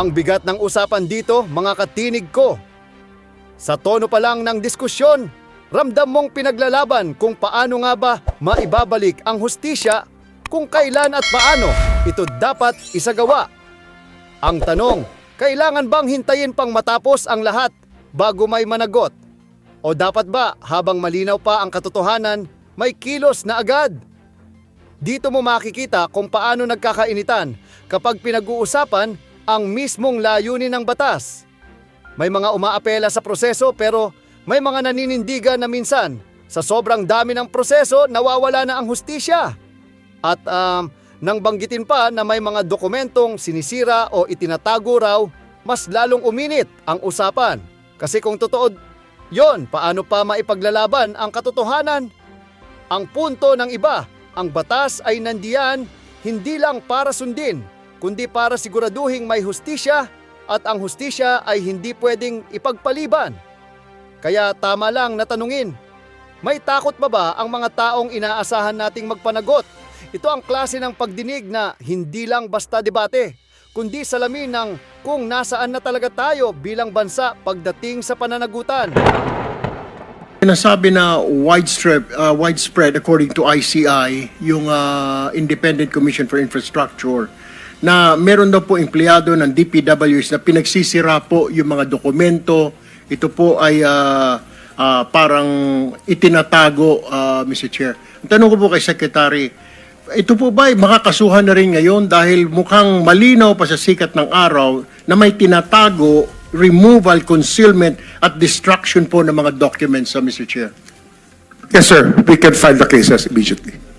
Ang bigat ng usapan dito, mga katinig ko. Sa tono pa lang ng diskusyon, ramdam mong pinaglalaban kung paano nga ba maibabalik ang hustisya kung kailan at paano ito dapat isagawa. Ang tanong, kailangan bang hintayin pang matapos ang lahat bago may managot? O dapat ba habang malinaw pa ang katotohanan, may kilos na agad? Dito mo makikita kung paano nagkakainitan kapag pinag-uusapan ang mismong layunin ng batas. May mga umaapela sa proseso pero may mga naninindigan na minsan sa sobrang dami ng proseso nawawala na ang hustisya. At um, nang banggitin pa na may mga dokumentong sinisira o itinatago raw, mas lalong uminit ang usapan. Kasi kung totoo yon, paano pa maipaglalaban ang katotohanan? Ang punto ng iba, ang batas ay nandiyan hindi lang para sundin, kundi para siguraduhing may hustisya at ang hustisya ay hindi pwedeng ipagpaliban. Kaya tama lang na tanungin, may takot ba ba ang mga taong inaasahan nating magpanagot? Ito ang klase ng pagdinig na hindi lang basta debate, kundi salamin ng kung nasaan na talaga tayo bilang bansa pagdating sa pananagutan. Sinasabi na widespread, uh, widespread according to ICI, yung uh, Independent Commission for Infrastructure, na meron daw po empleyado ng DPWs na pinagsisira po yung mga dokumento. Ito po ay uh, uh, parang itinatago, uh, Mr. Chair. Ang tanong ko po kay Secretary, ito po ba ay makakasuhan na rin ngayon dahil mukhang malinaw pa sa sikat ng araw na may tinatago, removal, concealment at destruction po ng mga documents, uh, Mr. Chair? Yes, sir. We can file the cases immediately.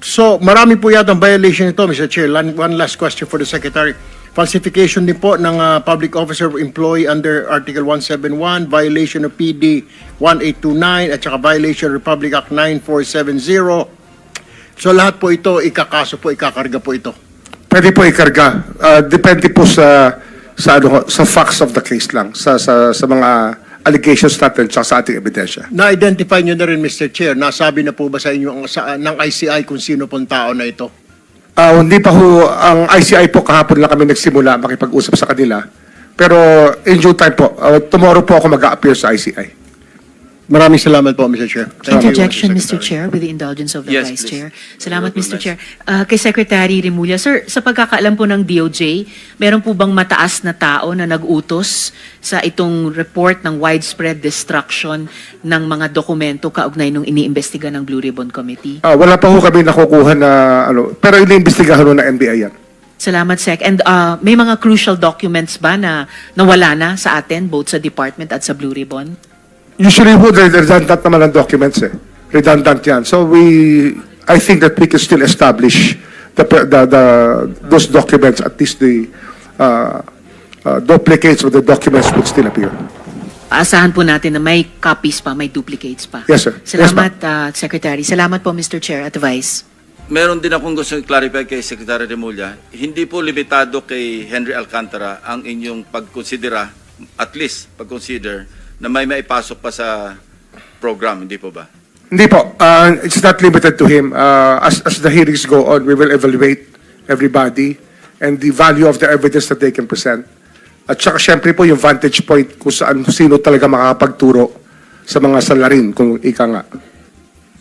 So, marami po yata ang violation nito, Mr. Chair. One last question for the Secretary. Falsification din po ng uh, public officer employee under Article 171, violation of PD 1829, at saka violation of Republic Act 9470. So, lahat po ito, ikakaso po, ikakarga po ito. Pwede po ikarga. Uh, depende po sa sa ano, sa facts of the case lang, sa sa sa mga allegations natin at sa ating ebidensya. Na-identify nyo na rin, Mr. Chair, nasabi na po ba sa inyo ang, sa, ng ICI kung sino pong tao na ito? Uh, hindi pa ho, ang ICI po kahapon lang kami nagsimula makipag-usap sa kanila. Pero in due time po, uh, tomorrow po ako mag-a-appear sa ICI. Maraming salamat po, Mr. Chair. Thank you, Interjection, Mr. Secretary. Chair, with the indulgence of the Yes, Vice please. Chair. Salamat, Mr. Chair. Ah, kay Secretary Remulla, Sir, sa pagkakaalam po ng DOJ, meron po bang mataas na tao na nag-utos sa itong report ng widespread destruction ng mga dokumento kaugnay nung iniimbestiga ng Blue Ribbon Committee? Uh, wala pa ho kami nakukuha na ano, pero iniimbestigahan ho ng NBI yan. Salamat, Sec. And ah, may mga crucial documents ba na nawala na sa atin, both sa department at sa Blue Ribbon? Usually they're redundant naman ang documents eh. Redundant yan. So we, I think that we can still establish the, the, the, those documents, at least the uh, uh, duplicates of the documents would still appear. Aasahan po natin na may copies pa, may duplicates pa. Yes, sir. Yes, Salamat, ah, Secretary. Salamat po, Mr. Chair at Vice. Meron din akong gusto i-clarify kay Secretary Remulla. Hindi po limitado kay Henry Alcantara ang inyong pagkonsidera, at least pag-consider, na may maipasok pa sa program, hindi po ba? Hindi po. Uh, it's not limited to him. Uh, as, as the hearings go on, we will evaluate everybody and the value of the evidence that they can present. At saka syempre po yung vantage point kung saan sino talaga makakapagturo sa mga salarin, kung ika nga.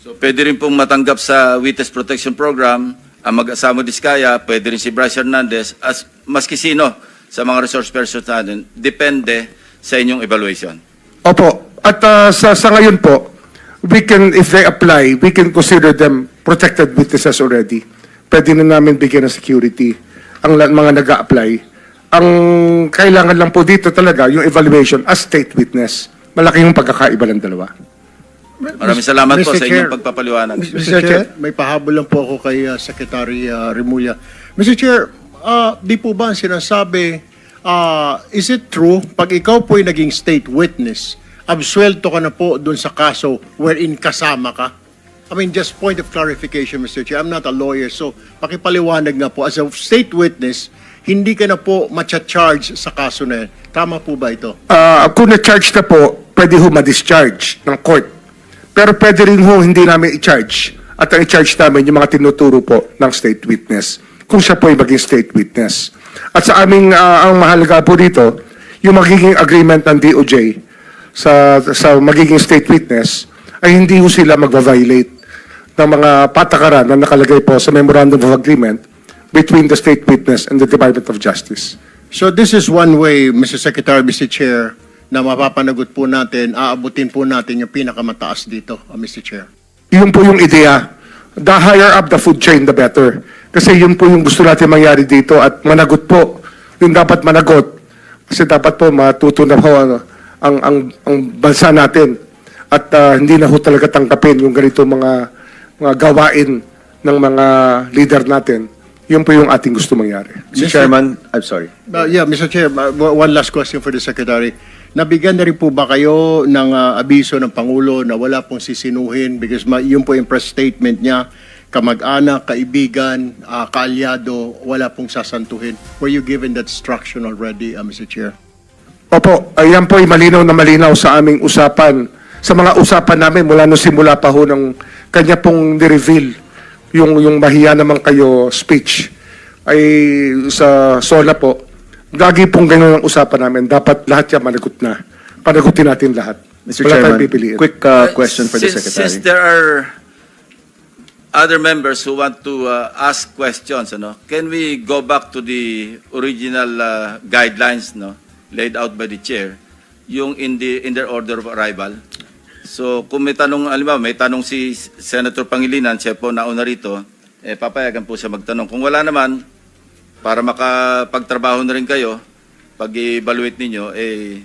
So pwede rin pong matanggap sa Witness Protection Program ang mag-asamo Diskaya, pwede rin si Bryce Hernandez, as maski sino sa mga resource persons natin, depende sa inyong evaluation. Opo. At uh, sa, sa ngayon po, we can, if they apply, we can consider them protected witnesses already. Pwede na namin bigyan ng security ang mga nag apply Ang kailangan lang po dito talaga, yung evaluation as state witness. Malaki yung pagkakaiba ng dalawa. Maraming salamat po Mr. sa Chair. inyong pagpapaliwanag. Mr. Chair, may pahabol lang po ako kay uh, Secretary uh, Remulla. Mr. Chair, uh, di po ba ang sinasabi, uh, is it true, pag ikaw po'y naging state witness, absuelto ka na po dun sa kaso wherein kasama ka? I mean, just point of clarification, Mr. Chair. I'm not a lawyer, so pakipaliwanag nga po. As a state witness, hindi ka na po matcha-charge sa kaso na yan. Tama po ba ito? Ah, kung na-charge na po, pwede ho ma-discharge ng court. Pero pwede rin ho hindi namin i-charge. At ang i-charge namin yung mga tinuturo po ng state witness. Kung siya po ay maging state witness. At sa aming, ah, ang mahalaga po dito, yung magiging agreement ng DOJ sa, sa magiging state witness, ay hindi ho sila magva-violate ng mga patakaran na nakalagay po sa Memorandum of Agreement between the state witness and the Department of Justice. So this is one way, Mr. Secretary, Mr. Chair, na mapapanagot po natin, aabutin po natin yung pinakamataas dito, uh, Mr. Chair. Yun po yung ideya. The higher up the food chain, the better. Kasi yun po yung gusto natin mangyari dito at managot po. Yung dapat managot. Kasi dapat po matuto na po ano, ang, ang, ang bansa natin. At ah, hindi na ho talaga tangkapin yung ganito mga, mga gawain ng mga leader natin. Yun po yung ating gusto mangyari. Mr. Chairman, I'm sorry. Uh, yeah, Mr. Chair, uh, one last question for the Secretary. Nabigyan na rin po ba kayo ng uh, abiso ng Pangulo na wala pong sisinuhin because ma- yun po yung press statement niya, kamag-anak, kaibigan, uh, kaalyado, wala pong sasantuhin. Were you given that instruction already, uh, Mr. Chair? Opo, ayan po ay malinaw na malinaw sa aming usapan. Sa mga usapan namin mula nung simula pa ho ng kanya pong ni-reveal yung, yung mahiya naman kayo speech ay sa SONA po. Lagi pong ganyan ang usapan namin. Dapat lahat yan managot na. Panagutin natin lahat. Mr. Wala Chairman, pipiliin. quick uh, question for the Since- Secretary. Since there are other members who want to uh, ask questions, ano, can we go back to the original uh, guidelines no, laid out by the chair, yung in, the, in their order of arrival? So kung may tanong, mo, may tanong si Senator Pangilinan, siya po nauna rito, eh, papayagan po siya magtanong. Kung wala naman, para makapagtrabaho na rin kayo, pag-evaluate ninyo, eh,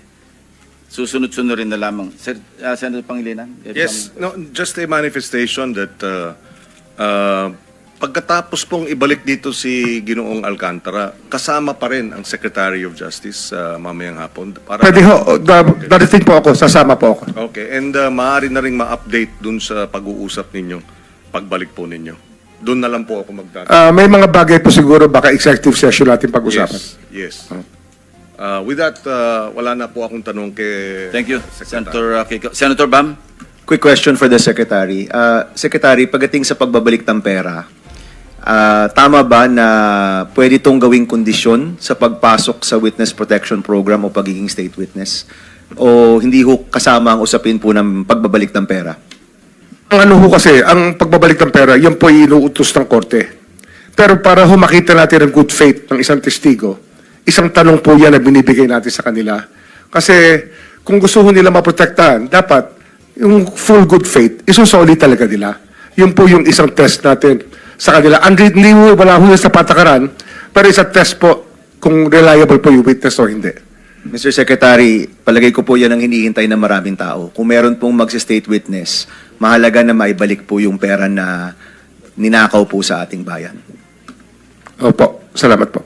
susunod-sunod rin na lamang. Sir, uh, Senator Pangilinan? Yes, no, just a manifestation that uh, uh, pagkatapos pong ibalik dito si Ginoong Alcantara, kasama pa rin ang Secretary of Justice uh, mamayang hapon. Para Pwede ho, da, darating po ako, sasama po ako. Okay, and uh, maaari na rin ma-update dun sa pag-uusap ninyo, pagbalik po ninyo. Doon na lang po ako magdadala. Ah, may mga bagay po siguro baka executive session natin pag-usapan. Yes, yes. Uh, with that, uh, wala na po akong tanong kay Thank you, Secretary. Senator uh, Kiko. Senator Bam? Quick question for the Secretary. Uh, Secretary, pagdating sa pagbabalik ng pera, ah, tama ba na pwede itong gawing kondisyon sa pagpasok sa Witness Protection Program o pagiging state witness? O hindi ho kasama ang usapin po ng pagbabalik ng pera? Ang ano ho kasi, ang pagbabalik ng pera, yan po ay inuutos ng korte. Pero para ho makita natin ang good faith ng isang testigo, isang tanong po yan na binibigay natin sa kanila. Kasi kung gusto ho nila maprotektahan, dapat yung full good faith, isusoli talaga nila. Yun po yung isang test natin sa kanila. Ang hindi ho, wala ho sa patakaran, pero isa test po kung reliable po yung witness o hindi. Mr. Secretary, palagay ko po yan ang hinihintay ng maraming tao. Kung meron pong mag-state witness, mahalaga na maibalik po yung pera na ninakaw po sa ating bayan. Opo, salamat po.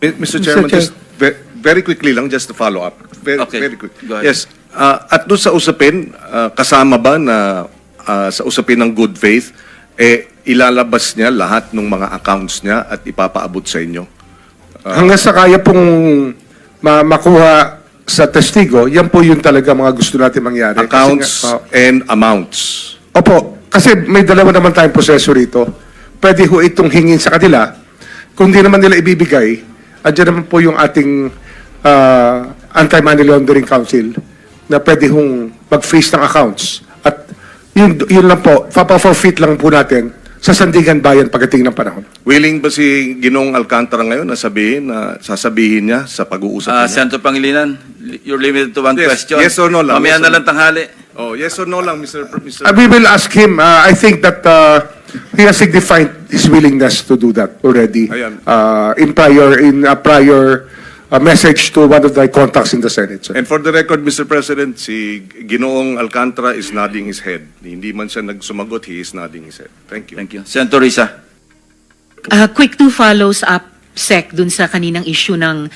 Mr. Chairman, Chair. just ve- very quickly lang, just to follow up. Very, Okay, very quick. go ahead. Yes, uh, at doon sa usapin, uh, kasama ba na uh, sa usapin ng good faith, eh, ilalabas niya lahat ng mga accounts niya at ipapaabot sa inyo? Hanggang sa kaya pong ma- makuha sa testigo, yan po yung talaga mga gusto natin mangyari. Kasi Accounts nga- and amounts. oh, opo, kasi may dalawa naman tayong proseso rito. Pwede ho itong hingin sa kanila. Kung di naman nila ibibigay, andyan naman po yung ating ah, Anti-Money Laundering Council na pwede hong mag-freeze ng accounts. At yun, yun lang po, papa-forfeit lang po natin sa Sandigan Bayan pagdating ng panahon. Willing ba si Ginong Alcantara ngayon na sabihin, na sasabihin niya sa pag-uusap Uh, niya? Senator Pangilinan, you're limited to one Yes, question. yes or no lang, Mamaya yes na or lang tanghali. Oh, yes or no lang, Mr. Pr- Mr. Uh, we will ask him. Uh, I think that uh, he has signified his willingness to do that already Ayan. uh, in prior in a prior uh, message to one of the contacts in the Senate. sir. And for the record, Mr. President, si Ginoong Alcantara is nodding his head. Hindi man siya nagsumagot, he is nodding his head. Thank you. Thank you. Senator Risa. Uh, quick two follows up, Sec, dun sa kaninang issue ng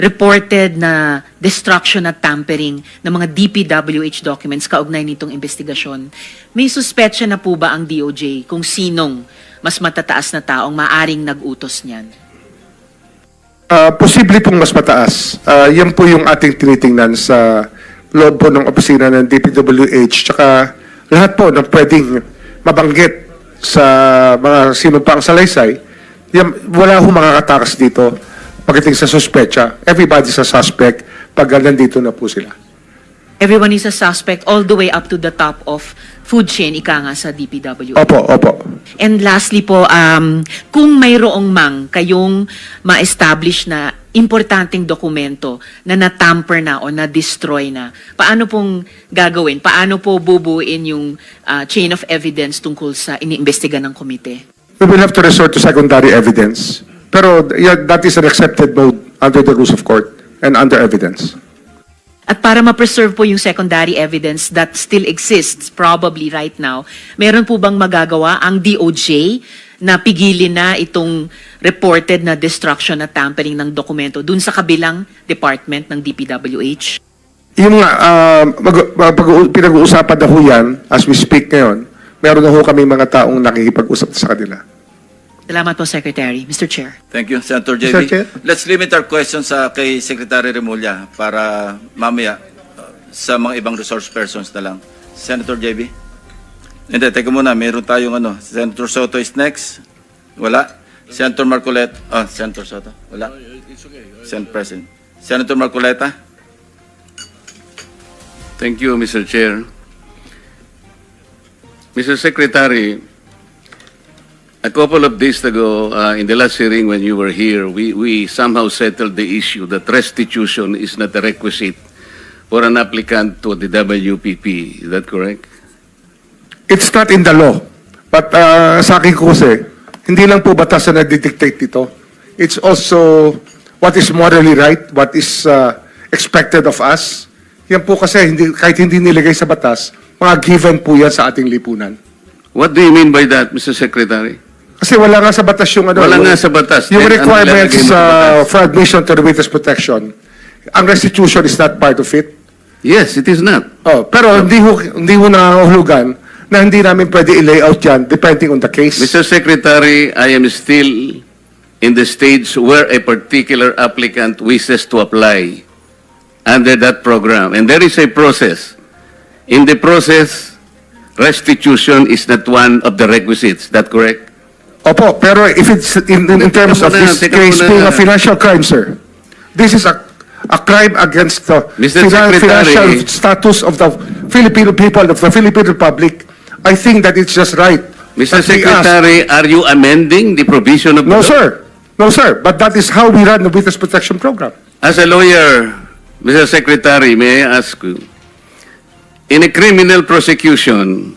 reported na destruction at tampering ng mga DPWH documents kaugnay nitong investigasyon. May suspetsya na po ba ang DOJ kung sinong mas matataas na taong maaring nag-utos niyan? Uh, posible pong mas mataas. Uh, yan po yung ating tinitingnan sa loob po ng opisina ng DPWH tsaka lahat po na pwedeng mabanggit sa mga sino pa ang salaysay. Yan, wala ho makakatakas dito. pagdating sa suspecha. Everybody's a suspect pag nandito na po sila. Everyone is a suspect all the way up to the top of food chain, ika nga sa DPW. Opo, opo. And lastly po, um, kung mayroong mang kayong ma-establish na importanteng dokumento na natamper na o na-destroy na, paano pong gagawin? Paano po bubuin yung uh, chain of evidence tungkol sa iniimbestiga ng komite? We will have to resort to secondary evidence. Pero yeah, that is an accepted mode under the rules of court and under evidence. At para ma-preserve po yung secondary evidence that still exists probably right now, meron po bang magagawa ang DOJ na pigilin na itong reported na destruction at tampering ng dokumento dun sa kabilang department ng DPWH? Yung nga, ah, mag- pinag-uusapan na ho yan, as we speak ngayon, meron na ho kami mga taong nakikipag-usap sa kanila. Salamat po, Secretary. Mr. Chair. Thank you, Senator Mr. JB. Chair. Let's limit our questions sa kay Secretary Remulla para mamaya uh, sa mga ibang resource persons na lang. Senator JB? Hindi, teka muna. Meron tayong ano. Senator Soto is next. Wala. Senator Marcoleta. Ah, Senator Soto. Wala. Sen President. Senator Marcoleta? Thank you, Mr. Chair. Mr. Secretary, a couple of days ago, uh, in the last hearing when you were here, we, we somehow settled the issue that restitution is not a requisite for an applicant to the WPP. Is that correct? It's not in the law. But uh, sa akin ko kasi, hindi lang po batas na nagdidictate dito. It's also what is morally right, what is uh, expected of us. Yan po kasi, hindi, kahit hindi nilagay sa batas, mga given po yan sa ating lipunan. What do you mean by that, Mr. Secretary? Kasi wala nga sa batas yung ano. Wala yung- nga sa batas. Yung Then, ano requirements sa uh, for admission to the witness protection. Ang restitution is not part of it. Yes, it is not. Oh, pero hindi ho, hindi ho nangangahulugan na hindi namin pwede i-layout yan depending on the case. Mr. Secretary, I am still in the stage where a particular applicant wishes to apply under that program. And there is a process. In the process, restitution is not one of the requisites. That correct? Opo, pero if it's in, in, in terms of this case being a financial crime, sir, this is a, a crime against the Mr. finan- Secretary. financial status of the Filipino people, of the Philippine Republic. I think that it's just right. Mr. that we ask- Secretary, are you amending the provision of the No, law? sir. No, sir. But that is how we run the witness protection program. As a lawyer, Mr. Secretary, may I ask you, in a criminal prosecution,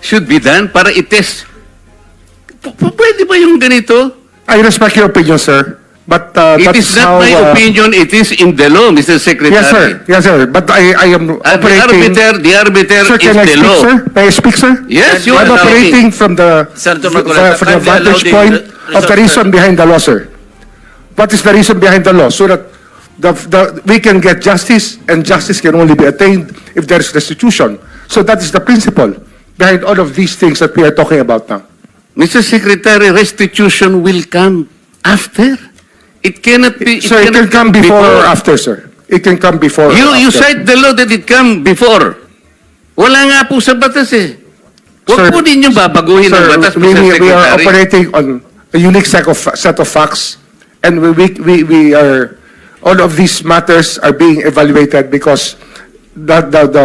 should be done para itest. P- p- pwede ba yung ganito? I respect your opinion, sir. But uh, It that's is not how, my uh, opinion, it is in the law, Mr. Secretary. Yes, sir. Yes, sir. But I, I am And the operating... arbiter, the arbiter Sir, is can I the speak, law. sir? May I speak, sir? Yes, you I'm are operating from the, Senator from Marcoleta, from the kindly allow vantage the point re- of the reason behind the law, sir. What is the reason behind the law? So that the, the, we can get justice, and justice can only be attained if there is restitution. So that is the principle behind all of these things that we are talking about now. Mr. Secretary, restitution will come after. It cannot be. Sir, it cannot can come before or after, sir. It can come before or You, you cite the law that it come before. Wala nga po sa batas eh. Sir, Huwag po ninyo babaguhin ang Sir, batas, we, Mr. we, we are Secretary. operating on a unique set of, set of facts, and we, we, we, we are, all of these matters are being evaluated because the, the, the,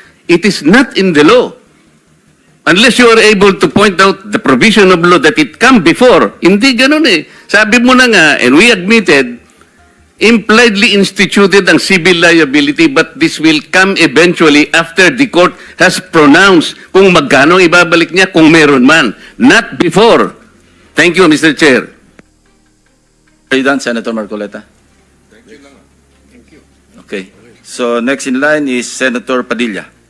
It is not in the law. Unless you are able to point out the provision of law that it come before. Hindi ganun eh. Sabi mo na nga, and we admitted, impliedly instituted ang civil liability but this will come eventually after the court has pronounced kung magkano ang ibabalik niya kung meron man. Not before. Thank you, Mr. Chair. Are you done, Senator Marcoleta? Okay. So next in line is Senator Padilla.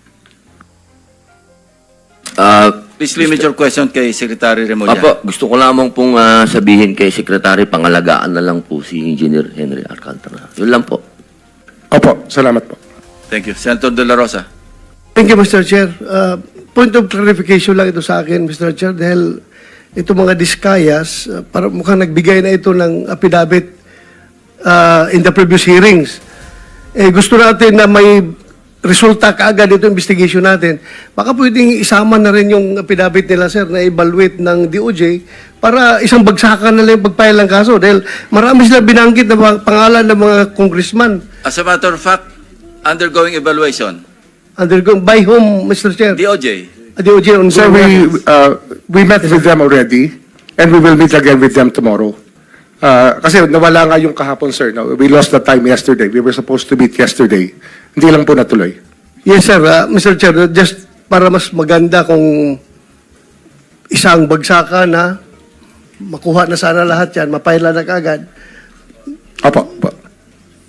Ah, Please limit your question kay Secretary Remulla. Apo, gusto ko lamang pong ah, sabihin kay Secretary, pangalagaan na lang po si Engineer Henry Alcantara. Yun lang po. Opo, salamat po. Thank you. Senator De La Rosa. Thank you, Mr. Chair. Uh, point of clarification lang ito sa akin, Mr. Chair, dahil ito mga diskayas, uh, para mukhang nagbigay na ito ng affidavit uh, in the previous hearings. Eh, gusto natin na may resulta kaagad ito investigation natin. Baka pwedeng isama na rin yung affidavit nila, sir, na evaluate ng DOJ para isang bagsakan na lang yung pagpile ng kaso. Dahil marami sila binanggit na mga pangalan ng mga congressman As a matter of fact, undergoing evaluation, undergone by whom, Mr. Chair? DOJ. DOJ on Sir, we, uh, we met with them already, and we will meet again with them tomorrow. Uh, kasi nawala nga yung kahapon, sir. No? We lost the time yesterday. We were supposed to meet yesterday. Hindi lang po natuloy. Yes, sir. Uh, Mr. Chair, just para mas maganda kung isang bagsakan na makuha na sana lahat yan, mapaila na kagad, Opo. opo.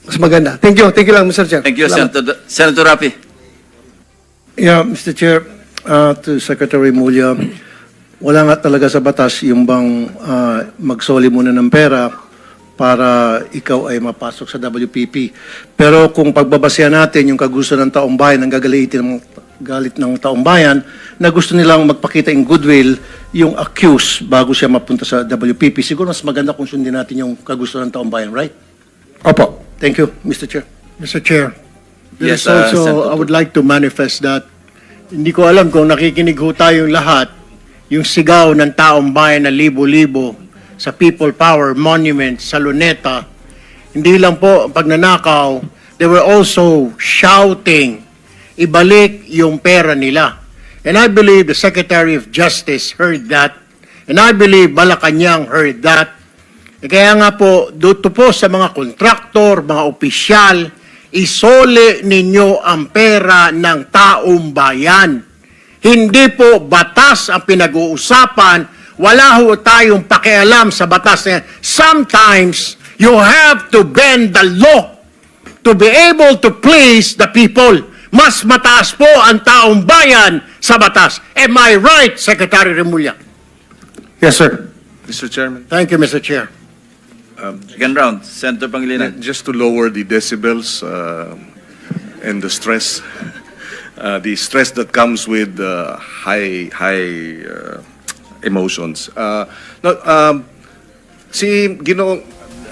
mas maganda. Thank you. Thank you lang, Mr. Chair. Thank you, Salamat. Senator, Senator Rapi. Yeah, Mr. Chair, uh, to Secretary Mulya, wala nga talaga sa batas yung bang uh, magsoli muna ng pera para ikaw ay mapasok sa WPP. Pero kung pagbabasehan natin yung kagusto ng taong bayan, ang gagalitin ng galit ng taong bayan, na gusto nilang magpakita in goodwill yung accused bago siya mapunta sa WPP. Siguro mas maganda kung sundin natin yung kagusto ng taong bayan, right? Opo. Thank you, Mr. Chair. Mr. Chair, there Yes, is uh, also, Senator I would like to manifest that hindi ko alam kung nakikinig ho tayong lahat, yung sigaw ng taong bayan na libo-libo sa People Power Monument sa Luneta, hindi lang po ang pagnanakaw, they were also shouting, ibalik yung pera nila. And I believe the Secretary of Justice heard that, and I believe Malacanang heard that, eh, Kaya nga po, dito po sa mga kontraktor, mga opisyal, isole ninyo ang pera ng taong bayan. Hindi po batas ang pinag-uusapan. Wala ho tayong pakialam sa batas na. Sometimes, you have to bend the law to be able to please the people. Mas mataas po ang taong bayan sa batas. Am I right, Secretary Remulla? Yes, sir. Mr. Chairman, Thank you, Mr. Chair. Second round, Senator Pangilinan. just to lower the decibels uh, and the stress, uh, the stress that comes with uh, high high uh, emotions. Uh, no, um, si Ginoong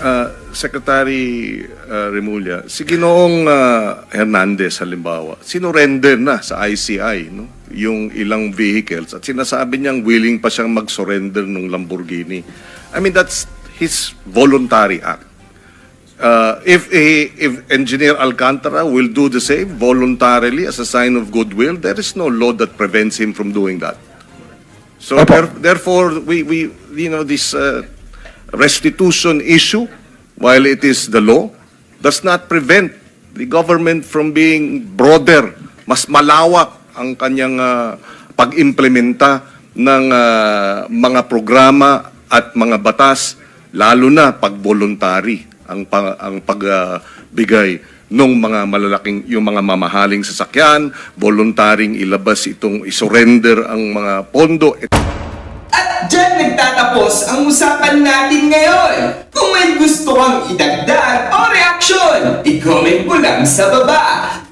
uh, Secretary uh, Remulla, si Ginoong uh, Hernandez halimbawa, sinurrender na sa ICI no? yung ilang vehicles at sinasabi niyang willing pa siyang mag-surrender ng Lamborghini. I mean, that's his voluntary act. Uh, if a, if Engineer Alcantara will do the same voluntarily as a sign of goodwill, there is no law that prevents him from doing that. So there- therefore, we, we you know this uh, restitution issue, while it is the law, does not prevent the government from being broader, mas malawak ang kanyang uh, pag-implementa ng uh, mga programa at mga batas, lalo na pag voluntary ang, pa- ang pagbigay nung mga malalaking, yung mga mamahaling sasakyan, voluntaring ilabas itong isurrender ang mga pondo. At dyan nagtatapos ang usapan natin ngayon. Kung may gusto kang idagdag o reaksyon, i-comment mo lang sa baba.